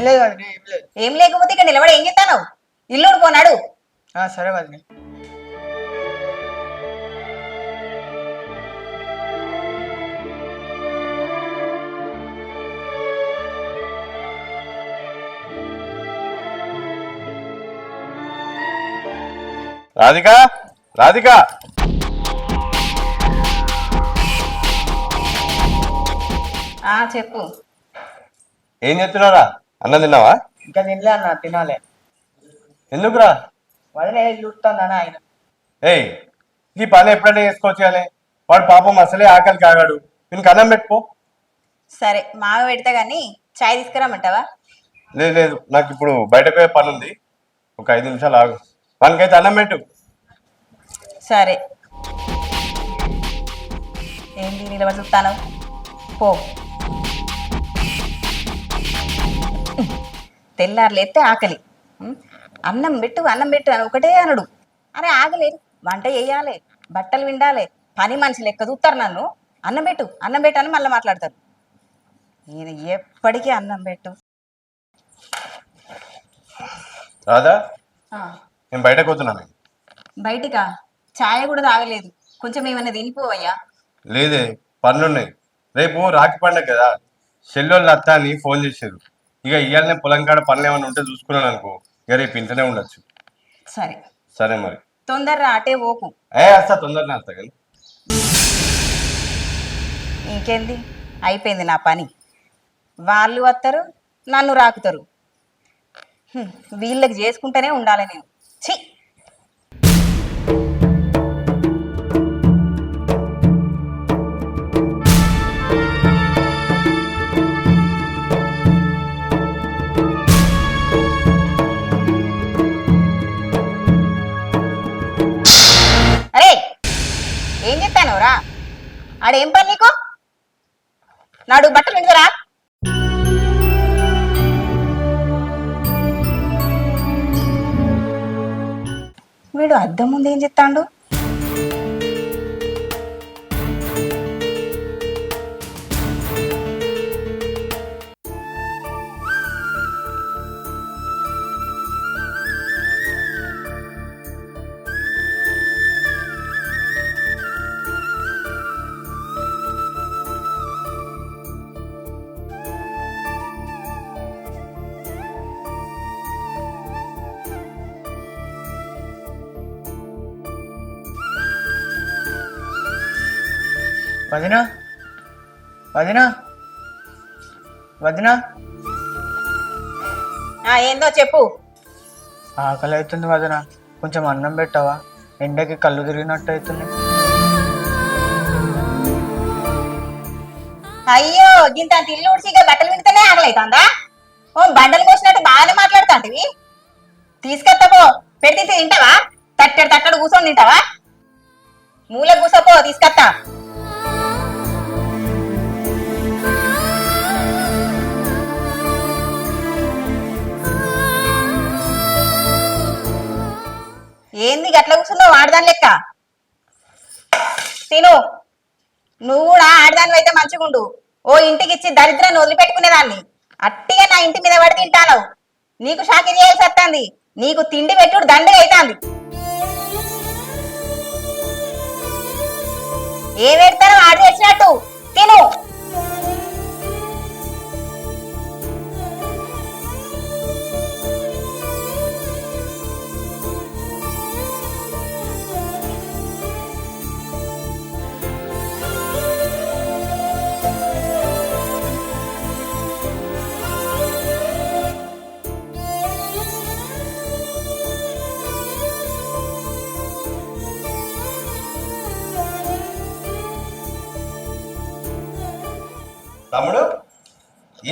ఏం లేదు వదిన ఏం లేదు. ఏం లేకపోతే ఇక్కడ నిలబడి ఏం చెప్తాను ఇల్లు పోనాడు. ఆ, సరే వదిన. రాధిక రాధిక. ఆ చెప్పు. ఏం చేస్తున్నారా అన్నం తిన్నావా? ఇంకా తినలే అన్న తినాలి. ఎందుకురా? ఇల్లు ఉడుతుందన్న ఆయన. ఏయ్ ఈ పని ఎప్పుడైనా చేసుకోవచ్చు కానీ వాడు పాపం అసలే ఆకలి కాగాడు. వీనికి అన్నం పెట్టుకో సరే మావ పెడతా గాని చాయ్ తీసుకురామంటావా లేదు లేదు. నాకు ఇప్పుడు బయటకు పోయే పని ఉంది. ఒక ఐదు నిమిషాలు ఆగు. వానికైతే అన్నం పెట్టు. సరే. ఏంటి నిలబడి చూస్తాను పో. తెల్లారులేస్తే ఆకలి? అన్నం పెట్టు అన్నం పెట్టు అని ఒకటే అనడు. అరే ఆగలేదు. వంట చేయాలి బట్టలు విండాలి పని మనిషి లెక్క చూస్తారు నన్ను. అన్నం పెట్టు అన్నం పెట్టు అని మళ్ళీ మాట్లాడతారు. ఈయన ఎప్పటికీ అన్నం పెట్టు రాదా నేను బయటకు పోతున్నాను బయటికా? ఛాయ కూడా తాగలేదు. కొంచెం ఏమైనా తినిపోవయ్యా? లేదే పనులున్నాయి. రేపు రాఖీ పండగ కదా. చెల్లెళ్ళు అత్త అని ఫోన్ చేశారు ఇక ఇవాళనే పొలం కాడ పనులు ఏమైనా ఉంటే చూసుకున్నాను అనుకో. ఇక రేపు ఇంటనే ఉండొచ్చు. సరే. సరే మరి. తొందరరా అటే ఓకు ఏ వస్తా తొందరనే వస్తా కానీ. ఇంకేంది? అయిపోయింది నా పని. వాళ్ళు వస్తారు నన్ను రాకుతారు. హ్మ్, వీళ్ళకి చేసుకుంటూనే ఉండాలి నేను. ఛీ! ఆడేం పని నీకు? నాడు బట్టలు విందురా. వీడు అద్దం ముందు ఏం చెప్తాడు వదిన? వదిన? వదిన? ఆ, ఏందో చెప్పు. ఆకలి అవుతుంది వదిన. కొంచెం అన్నం పెట్టవా? ఎండకి కళ్ళు తిరిగినట్టు అవుతుంది అయ్యో గింత ఇల్లు ఉడిచి ఇక బట్టలు వింటేనే ఆగలైతుందా ఓ బండలు కోసినట్టు బాగానే మాట్లాడుతాంటివి. తీసుకొస్తా పో. పెట్టి తింటావా? తట్టడు తట్టడు కూర్చొని తింటావా? మూల కూసపో తీసుకొస్తా ఏంది గట్ల కూర్చున్నావు? ఆడదాని లెక్క. తిను. నువ్వు కూడా ఆడదాని అయితే మంచిగుండు ఓ ఇంటికి ఇచ్చి దరిద్రాన్ని వదిలిపెట్టుకునేదాన్ని. అట్టిగా నా ఇంటి మీద పడి తింటాను నీకు షాకిరి చేయాల్సి వస్తుంది. నీకు తిండి పెట్టుడు దండగా అవుతుంది ఏ పెడతానో ఆడు తెచ్చినట్టు తిను.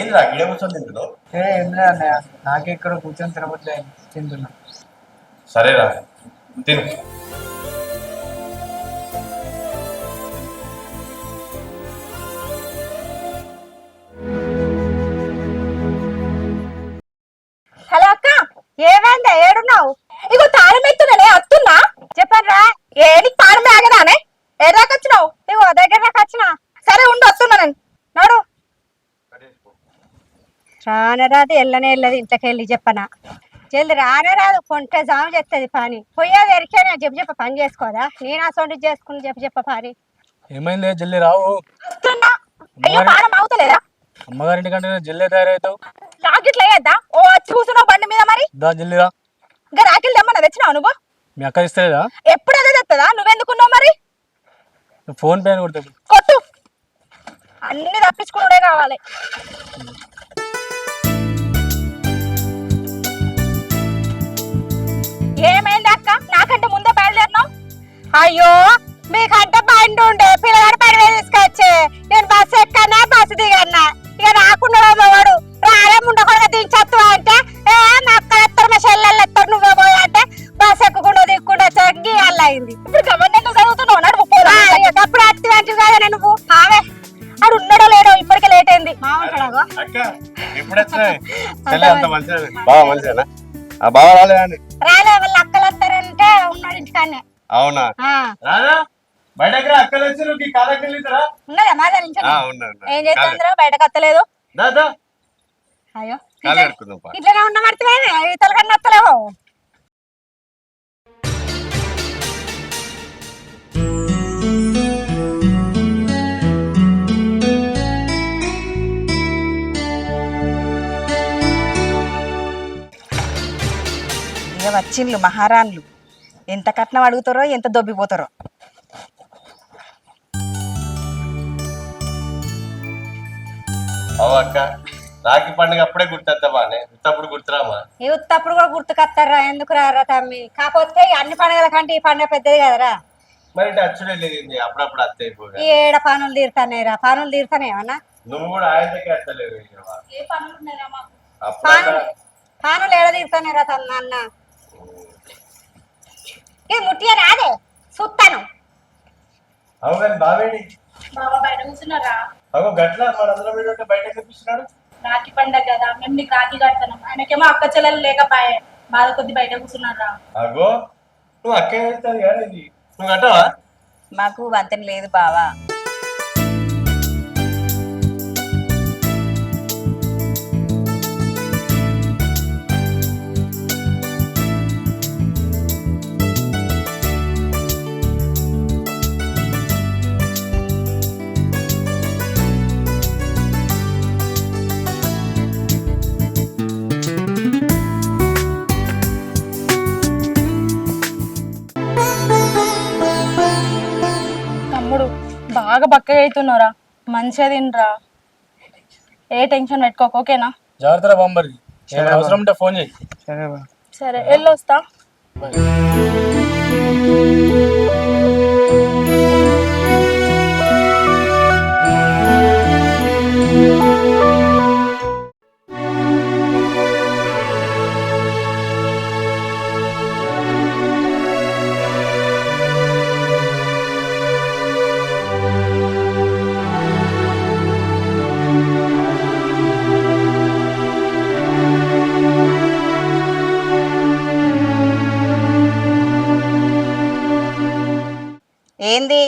ఏంద్రా గిడ కూర్చొని తింటున్నావు? ఏ ఏం లేదు అన్నయ్య నాకే ఇక్కడ కూర్చొని తినబోద్దు తింటున్నా. సరేరా తిను. రానరాదు ఎల్లనే వెళ్ళదు ఇంట్లోకి వెళ్ళి చెప్పనా? జల్ది రానరాదు కొంట జాము చేస్తుంది పని. పోయేది ఎరికేనా చెప్పు చెప్ప పని చేసుకోదా? నేను అసలు చేసుకుని చెప్పు చెప్ప పని. ఏమైంది జల్లి రావు. వస్తున్నా. అయ్యో పానం అవుతలేదా? అమ్మగారింటి కంటే జల్లి తయారవుతావు. రాకెట్లు వేయద్దా ఓ కూర్చున్నావు బండి మీద మరి? దా జల్లిరా ఇంకా రాకెట్లు తెమ్మన్నా తెచ్చినావు నువ్వు? మీ అక్క ఇస్తలేదా ఎప్పుడు అదే తెస్తుందా నువ్వెందుకున్నావు మరి? ఫోన్ పే అని కొడతా కొట్టు. అన్ని తప్పించుకున్నాడే కావాలి. అక్క? నాకంటే ముందే బయలుదేరినావు? అయ్యో మీకంటే బండి ఉండే పిల్లగాడు పని మీద తీసుకొచ్చే నేను బస్సు ఎక్కన్నా బస్సు దిగన్నా. ఇక రాకుండా వాడు. రాలే ఉండకుండా దించత్తు అంటే ఏ మా అక్క ఎత్తారు మా చెల్లెళ్ళు ఎత్తారు నువ్వే పోయి అంటే బస్సు ఎక్కకుండా దిక్కుండా చగ్గి అలా అయింది. ఇప్పుడు గవర్నమెంట్ చదువుతున్నావు? నడుపు అప్పుడు అత్తి వంటి కదా నువ్వు. ఆమె ఆడు ఉన్నాడో లేడో ఇప్పటికే లేట్ అయింది. మావుంటాడు అక్క ఇప్పుడు వచ్చినాయి. ఇంటికాన్నే అవునా? రాదా? అక్కలు వచ్చి నువ్వు ఈ కాలకి వెళ్ళిద్దరా ఉన్నదా మాదా నుంచి? ఉన్నా ఏం చేస్తుందిరా బయటకు వస్తలేదు? దాదా అయ్యో. ఇట్లనే ఉన్న మర్చిపోయి ఈతలు కన్నా వచ్చిండ్లు మహారాణులు ఎంత కట్నం అడుగుతారో ఎంత దొబ్బిపోతారో అక్క రాఖీ పండుగ అప్పుడే ఉత్తప్పుడు గుర్తురామా ఈ ఉత్తప్పుడు కూడా గుర్తుకొస్తారా ఎందుకు రారా తమ్మి? కాకపోతే అన్ని పండుగల కంటే ఈ పండుగ పెద్దది కదరా. మరి ఇటు అచ్చుడే లేదు అప్పుడప్పుడు ఈ ఏడ పనులు తీరుతానేరా పనులు తీరుతానేమన్నా నువ్వు కూడా ఆయనకి అత్తలేవు ఇక. ఏ పనులు మాకు? పనులు ఏడ తీరుతానేరా తమ్మ అన్న ఇది ముట్టిగా రాదే. చూస్తాను అవు కానీ బావేడి బాబా బయట కూర్చున్నారా? అవు గట్ల మనందరం వీడు ఉంటే బయట కనిపిస్తున్నాడు రాఖీ పండగ కదా మేము నీకు రాఖీ కడతాం ఆయనకేమో అక్క చెల్లెలు లేకపోయే. బాధ కొద్ది బయట కూర్చున్నారా? అగో నువ్వు అక్క వెళ్తావు కానీ ఇది నువ్వు కట్టవా? మాకు వంతెన లేదు బావా. బాగా బక్కగా అవుతున్నారా మంచిగా తినరా. ఏ టెన్షన్ పెట్టుకోక ఓకేనా? జాగ్రత్త బాంబరి అవసరం ఉంటే ఫోన్ చేయి. సరే వెళ్ళొస్తా ఏంది?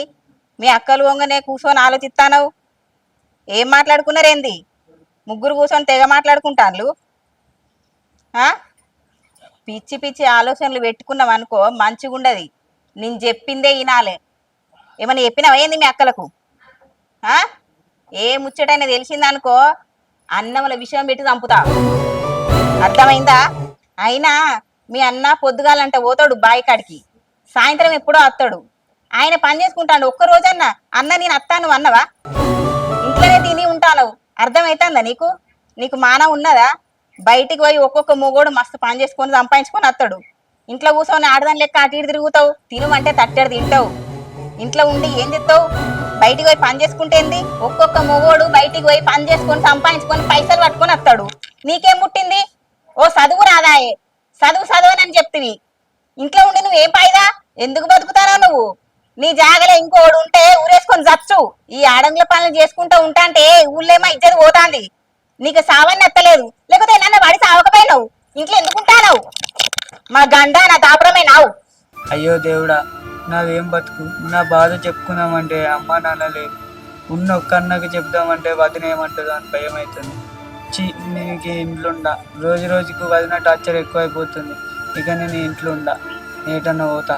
మీ అక్కలు వంగనే కూర్చొని ఆలోచిస్తానవు ఏం మాట్లాడుకున్నారేంది? ముగ్గురు కూర్చొని తెగ మాట్లాడుకుంటాను పిచ్చి పిచ్చి ఆలోచనలు పెట్టుకున్నాం అనుకో మంచిగుండది. నేను చెప్పిందే వినాలే ఏమైనా చెప్పినావా ఏంది మీ అక్కలకు? ఆ? ఏ ముచ్చటైనా తెలిసిందనుకో అన్నముల విషయం పెట్టి చంపుతా. అర్థమైందా? అయినా మీ అన్న పొద్దుగాలంటే పోతాడు బాయి కాడికి సాయంత్రం ఎప్పుడో వస్తాడు ఆయన పని చేసుకుంటాడు. ఒక్క రోజన్నా. అన్న నేను అత్తాను అన్నవా? ఇంట్లోనే తిని ఉంటాను. అర్థమైతుందా నీకు? నీకు మాన ఉన్నదా? బయటికి పోయి ఒక్కొక్క మొగోడు మస్తు పని చేసుకొని సంపాదించుకొని వస్తాడు. ఇంట్లో కూర్చొని ఆడదాని లెక్క అటు ఇటు తిరుగుతావు. తినమంటే తట్టెడు తింటావు. ఇంట్లో ఉండి ఏం చెప్తావు బయటికి పోయి పని చేసుకుంటేంది ఒక్కొక్క మొగోడు బయటికి పోయి పని చేసుకొని సంపాదించుకొని పైసలు పట్టుకొని వస్తాడు. నీకేం ముట్టింది ఓ చదువు రాదాయే. చదువు చదవనని చెప్తివి. ఇంట్లో ఉండి నువ్వేం పాయిదా? ఎందుకు బతుకుతారా నువ్వు? నీ జాగలే ఇంకోడు ఉంటే ఊరేసుకొని చచ్చు. ఈ ఆడంగుల పనులు చేసుకుంటూ ఉంటా అంటే ఊళ్ళేమో ఇజ్జత పోతాంది. నీకు సావని ఎత్తలేదు. లేకపోతే నన్ను వాడి సావకపోయినావు. ఇంట్లో ఎందుకుంటావు మా గండ నా దాపురమే నావు. అయ్యో దేవుడా నాదేం బతుకు? నా బాధ చెప్పుకుందామంటే అమ్మ నాన్న లేదు ఉన్న ఒక్క చెప్దామంటే వదిన ఏమంటుందో అని భయం అవుతుంది చి నీకు ఇంట్లో ఉండా రోజు రోజుకు వదిన టార్చర్ ఎక్కువైపోతుంది. ఇక నేను ఇంట్లో ఉండా ఏటన్నా పోతా.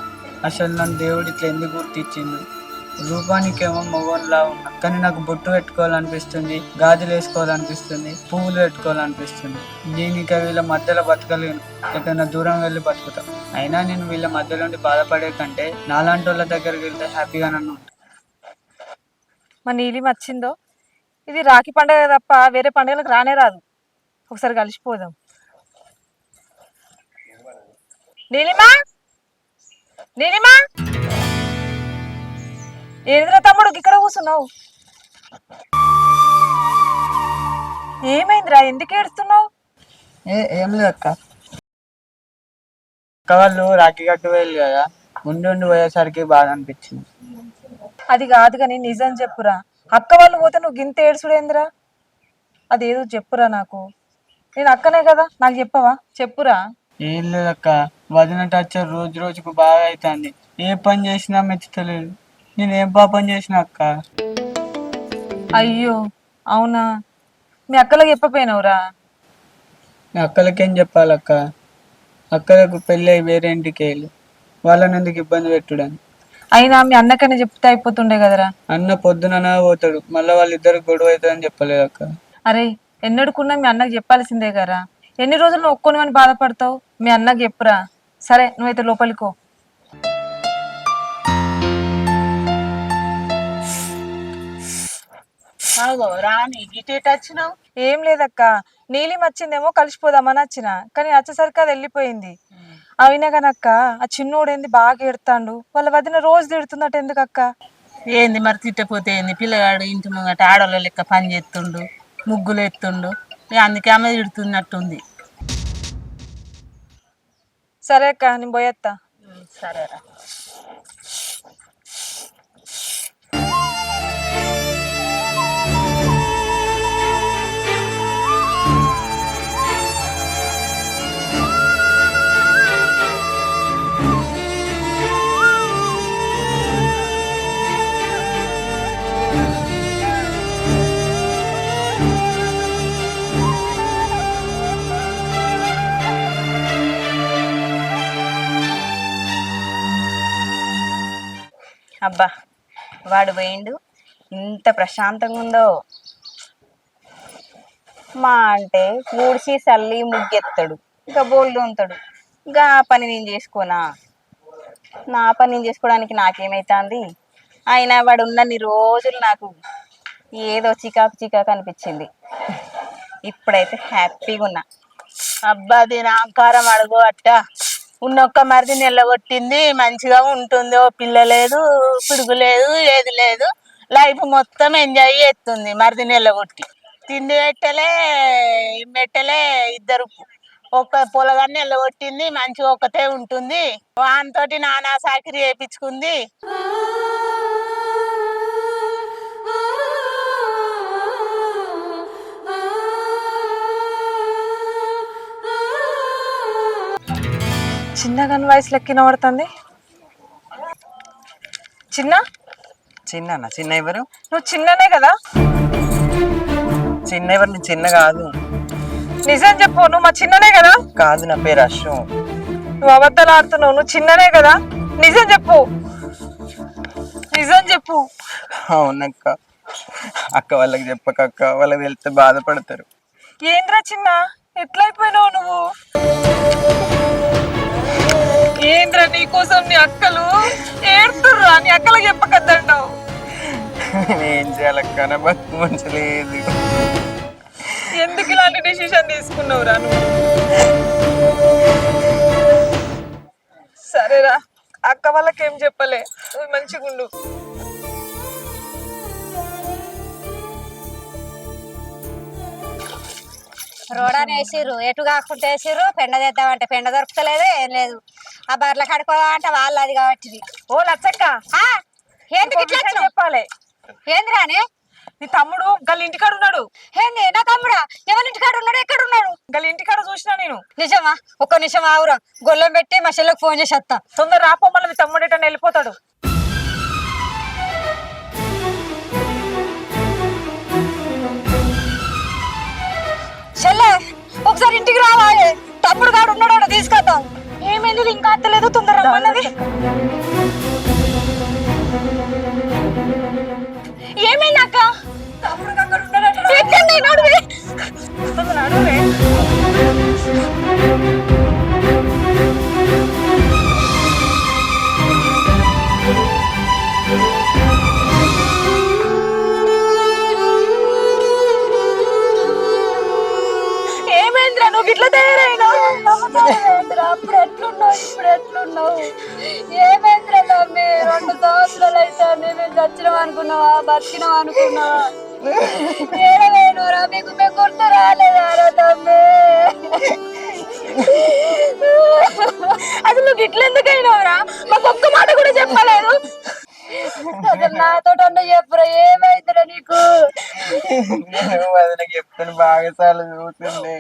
అసలు నన్ను దేవుడు ఇట్లా ఎందుకు గుర్తించింది రూపానికేమో మగోన్లా ఉన్నా కానీ నాకు బొట్టు పెట్టుకోవాలనిపిస్తుంది గాజులు వేసుకోవాలనిపిస్తుంది పువ్వులు పెట్టుకోవాలనిపిస్తుంది. దీనికి వీళ్ళ మధ్యలో బతకలేను. ఎక్కడైనా దూరం వెళ్ళి బతుకుతా. అయినా నేను వీళ్ళ మధ్యలో ఉండి బాధపడే కంటే నాలాంటి వాళ్ళ దగ్గరికి వెళ్తే హ్యాపీగా నన్ను మా నీలిమ వచ్చిందో ఇది రాఖీ పండుగ తప్ప వేరే పండుగలకు రానే రాదు. ఒకసారి కలిసిపోదాం. నీలిమా? నీలిమా ఏంద్రా తమ్ముడు ఇక్కడ కూర్చున్నావు? ఏమైందిరా? ఎందుకు ఏడుస్తున్నావు? ఏ ఏం లేదు అక్క. అక్క వాళ్ళు రాఖీ కట్టు వెళ్ళి కదా. ఉండి ఉండి పోయేసరికి బాధ అనిపించింది. అది కాదు కానీ నిజం చెప్పురా. అక్క వాళ్ళు పోతే నువ్వు గింత ఏడుచుడేందిరా అదేదో చెప్పురా నాకు. నేను అక్కనే కదా. నాకు చెప్పవా? చెప్పురా? ఏం లేదక్క వదిన టచ్చర్ రోజు రోజుకు బాగా అవుతుంది ఏ పని చేసినా మెచ్చుతలేదు నేను ఏం పాపం చేసిన అక్క? అయ్యో అవునా? మీ అక్కలకు చెప్పపోయినవురా? మీ అక్కలకేం చెప్పాలక్క? అక్కలకు పెళ్ళి వేరే ఇంటికి వెళ్ళి. వాళ్ళని ఎందుకు ఇబ్బంది పెట్టుడని? అయినా మీ అన్నకనే చెప్తే అయిపోతుండే కదరా? అన్న పొద్దుననే పోతాడు. మళ్ళీ వాళ్ళిద్దరు గొడవ అవుతుందని చెప్పలేదు అక్క. అరే ఎన్నడుకున్నా మీ అన్నకు చెప్పాల్సిందే కదరా? ఎన్ని రోజులు ఒక్కొనివని బాధపడతావు? మీ అన్నకు చెప్పురా? సరే నువ్వైతే లోపలికో. రాని గిటేట్ వచ్చినావు? ఏం లేదక్క. నీలిమ వచ్చిందేమో కలిసిపోదామని వచ్చిన కానీ వచ్చేసరికి అది వెళ్ళిపోయింది. అయినా కనక్క ఆ చిన్నోడేంది బాగా ఎడతాండు వాళ్ళ వదిన రోజు తిడుతున్నట్టు ఎందుకక్క? ఏంది మరి తిట్టపోతే ఏంది? పిల్లగాడు ఇంటి ముంగట ఆడవాళ్ళ లెక్క పని చేస్తుండు ముగ్గులు ఎత్తుండు అందుకే ఆమె తిడుతున్నట్టుంది. సరే అక్క నేను పోయేస్తా సరేరా. అబ్బా వాడు పోయిండు. ఇంత ప్రశాంతంగా ఉందో. మా అంటే ఊడ్చి చల్లి ముగ్గెత్తాడు. ఇంకా బోల్డ్ ఉంటాడు ఇంకా ఆ పని నేను చేసుకోనా? నా పని నేను చేసుకోవడానికి నాకేమైతుంది? అయినా వాడు ఉన్నన్ని రోజులు నాకు ఏదో చికాకు చికాకు అనిపించింది. ఇప్పుడైతే హ్యాపీగా ఉన్నా అబ్బా దీని అహంకారం అడుగు అట్టా. ఉన్నొక్క మరిది నిల్లగొట్టింది మంచిగా ఉంటుంది ఓ పిల్ల లేదు పిడుగు లేదు ఏది లేదు. లైఫ్ మొత్తం ఎంజాయ్ చేస్తుంది మరిది నిల్లగొట్టి తిండి పెట్టలే పెట్టలే ఇద్దరు ఒక్క పొలగాన్ని నిల్లగొట్టింది మంచిగా ఒక్కతే ఉంటుంది. వానితోటి నానా సాకిరి చేయించుకుంది చిన్నగాని వయసు లెక్కిన పడుతుంది చిన్న? చిన్న చిన్న ఎవరు? నువ్వు చిన్ననే కదా? చిన్న ఎవరు? నేను చిన్న కాదు. నిజం చెప్పు నువ్వు మా చిన్ననే కదా? కాదు నా పేరు అశ్వం నువ్వు అబద్ధాలు ఆడుతున్నావు నువ్వు చిన్ననే కదా? నిజం చెప్పు. నిజం చెప్పు. అవునక్క. అక్క వాళ్ళకి చెప్పక అక్క వాళ్ళకి వెళ్తే బాధపడతారు. ఏంద్రా చిన్న? ఎట్లయిపోయినావు నువ్వు? ఏంద్రా నీకోసం నీ అక్కలు? ఏడుతుర్రా? నీ అక్కలకు చెప్పకద్దంటావు. ఏం చేయాలక్క నా బతుకు మంచి లేదు ఎందుకు ఇలాంటి డెసిషన్ తీసుకున్నావురా నువ్వు? సరేరా. అక్క వాళ్ళకి ఏం చెప్పలే? నువ్వు మంచిగుండు. రోడని వేసిర్రు. ఎటు కాకుండా వేసిర్రు. పెండ చేద్దామంటే పెండ దొరుకుతలేదు ఏం లేదు. ఆ బర్రెల కడుకోవాలంటే వాళ్ళు అది కాబట్టి ఓ లచ్చక్క ఏంది ఇట్లా? చెప్పాలి. ఏందిరాని నీ? తమ్ముడు గల్ ఇంటికాడ ఉన్నాడు. ఏంది నా తమ్ముడా? ఎవరి ఇంటికాడ ఉన్నాడు? ఎక్కడ ఉన్నాడు గల్ ఇంటికాడ చూసినా నేను. నిజమా? ఒక్క నిమిషం ఆవురా గొల్లం పెట్టి మా చెల్లెకి ఫోన్ చేసి వస్తా తొందర రాపో మళ్ళీ మీ తమ్ముడు ఎటన్నా వెళ్ళిపోతాడు. ఒకసారి ఇంటికి రావాయే తమ్ముడు గాడు ఉన్నాడు తీసుకొద్దాం ఏమైంది? ఇంకా అత్తలేదు తొందర రమ్మన్నది. ఏమైంది అక్క? తమ్ముడు అక్కడ ఉన్నాడు నడువే? నడువే. ఇట్లా తయారైనావు అప్పుడు ఎట్లున్నావు? ఇప్పుడు ఎట్లున్నావు? ఏమైందిరా తమ్మి? రెండు సంవత్సరాలు అయితే మేము చచ్చినాం అనుకున్నావా? బతికినాం అనుకున్నావా? ఏడవేనురా మీకు మేము గుర్తు రాలేదారా తమ్మి? అసలు నువ్వు ఇట్లా ఎందుకు అయినావురా మాకు ఒక్క మాట కూడా చెప్పలేదు. అసలు నాతో చెప్పురా ఏమైందిరా నీకు? నేను వదినకి చెప్తాను బాగా సార్లు చూస్తుండే.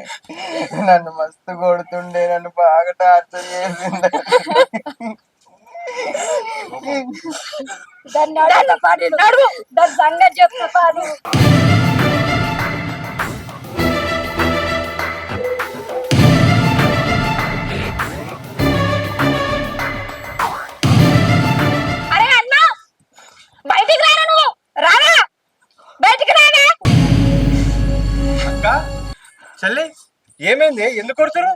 నన్ను మస్తు కొడుతుండే నన్ను బాగా టార్చర్ చేసిండే. దాన్ని నడువు దాని సంగతి చెప్తా చెల్లి. ఏమైంది? ఎందుకు కొడుతురు?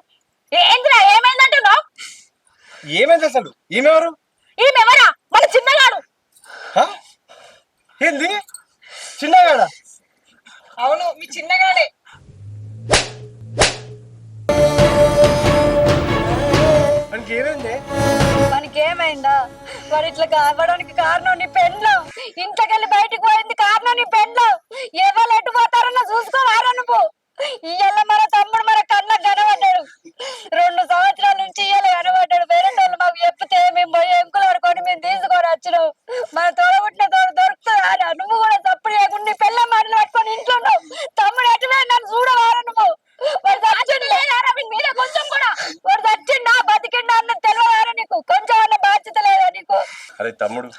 ఏంద్రా? ఏమైందంటున్నావు? ఏమైంది అసలు? ఈమెవరు? ఈమెవరా? మన చిన్నగాడు? ఏంది? చిన్నగాడా? అవును మీ చిన్నగాడే. మనకి ఏమైంది మనకి ఏమైందా వాడు ఇట్లా కావడానికి కారణం నీ పెండ్లం ఇంట్లోకెళ్ళి బయటికి పోయింది కారణం నీ పెండ్లం ఎవరు ఎటు పోతారన్న చూసుకోవారా నువ్వు? ఇయ్యాల మన తమ్ముడు మన కళ్ళ కనబడ్డాడు. రెండు సంవత్సరాల నుంచి ఇయ్యాల కనబడ్డాడు. వేరే వాళ్ళు మాకు చెప్తే మేము పోయి ఎంకులు ఆడుకొని మేము తీసుకొని వచ్చినావు మన తోడబుట్టిన తోడు దొరుకుతుందా రా? నువ్వు కూడా తప్పుడు నీ పిల్ల మాటలు పట్టుకొని ఇంట్లో ఉన్నావు. తమ్ముడు ఎటువే నన్ను చూడవారా నువ్వు. వాడు చచ్చిండు లేదారా మీ మీద కొంచెం కూడా. వాడు చచ్చిండా బతికిండా అన్న తెలియదారా నీకు? కొంచెం అన్న బాధ్యత లేదా నీకు? అరే తమ్ముడు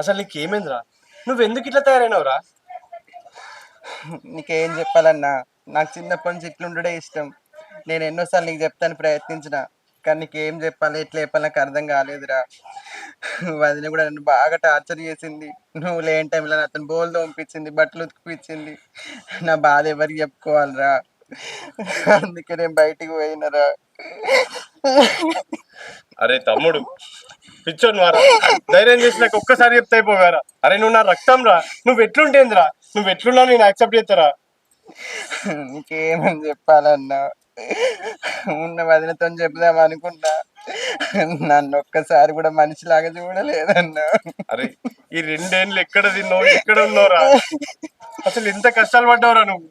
అసలు నీకు ఏమైందిరా నువ్వు ఎందుకు ఇట్లా తయారైనవురా? నీకేం చెప్పాలన్నా? నాకు చిన్నప్పటి నుంచి ఇట్లుండడే ఇష్టం. నేను ఎన్నోసార్లు నీకు చెప్తాను ప్రయత్నించిన కానీ నీకేం చెప్పాలి ఎట్లా చెప్పాలి నాకు అర్థం కాలేదురా. వదిన కూడా నన్ను బాగా టార్చర్ చేసింది. నువ్వు లేని టైంలో అతను బోల్ తోంపించింది బట్టలు ఉతికిపించింది నా బాధ ఎవరికి చెప్పుకోవాలిరా. అందుకే నేను బయటికి పోయినరా. అరే తమ్ముడు పిచ్చోడు మారా. ధైర్యం చేసి నాకు ఒక్కసారి చెప్తే అయిపోయారా అరే నువ్వు నా రక్తం రా నువ్వు ఎట్లుంటేందిరా. నువ్వు ఎట్లున్నా నేను యాక్సెప్ట్ చేస్తారా నీకేమని చెప్పాలన్నా? ఉన్న వదినతో చెప్దాం అనుకున్నా. నన్ను ఒక్కసారి కూడా మనిషిలాగా చూడలేదన్నా. అరే ఈ రెండేళ్ళు ఎక్కడ తిన్నావు? ఎక్కడ ఉన్నావురా? అసలు ఎంత కష్టాలు పడ్డావురా నువ్వు?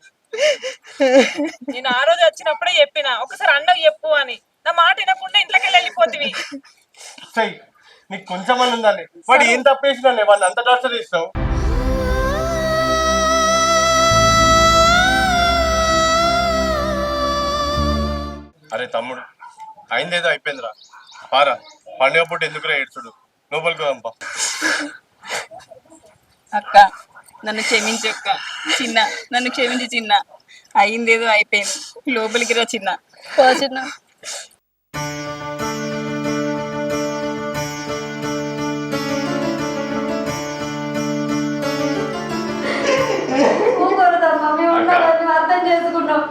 నేను ఆ రోజు వచ్చినప్పుడే చెప్పిన ఒకసారి అన్నకు చెప్పు అని. నా మాట వినకుండా ఇంట్లోకి వెళ్ళిపోతివి. సై నీకు కొంచెం ఉందండి వాడు ఏం తప్పేసినా వాడిని అంత టార్చర్ చేస్తావు అరే తమ్ముడు అయిందేదో అయిపోయిందిరా. పారా పండుగ పూట ఎందుకురా ఏడ్చుడు? లోపలికి పంప అక్క నన్ను క్షమించు అక్క. చిన్న నన్ను క్షమించి చిన్న. అయిందేదో అయిపోయింది. లోపలికి రా చిన్న. పో చిన్న. అర్థం చేసుకున్నాం.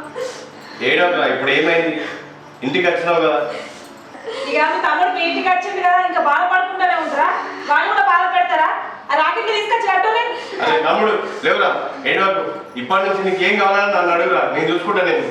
ఏడవరా ఇప్పుడు ఏమైంది? ఇంటికి వచ్చినావు కదా. ఇక మీ తమ్ముడు మీ ఇంటికి వచ్చింది కదా ఇంకా బాధపడుకుంటూనే ఉంటారా? వాళ్ళు కూడా బాధ పెడతారా ఆ రాకెట్ తీసుకొచ్చి అరే తమ్ముడు లేవురా ఏడవకు ఇప్పటి నుంచి నీకు ఏం కావాలని నన్ను అడుగురా. నేను చూసుకుంటా నేను.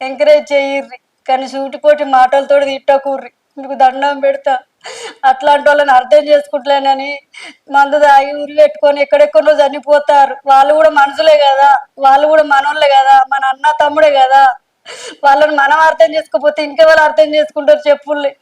ఎంకరేజ్ చేయర్రి. కానీ సూటిపోటి మాటలతో తిట్టకూర్రి. మీకు దండం పెడతా. అట్లాంటి వాళ్ళని అర్థం చేసుకుంటలేనని మందు తాగి ఉరి పెట్టుకొని ఎక్కడెక్కడో చనిపోతారు. వాళ్ళు కూడా మనుషులే కదా. వాళ్ళు కూడా మనోళ్ళే కదా. మన అన్న తమ్ముడే కదా. వాళ్ళని మనం అర్థం చేసుకోకపోతే ఇంకెవరు అర్థం చేసుకుంటారు చెప్పుల్ని?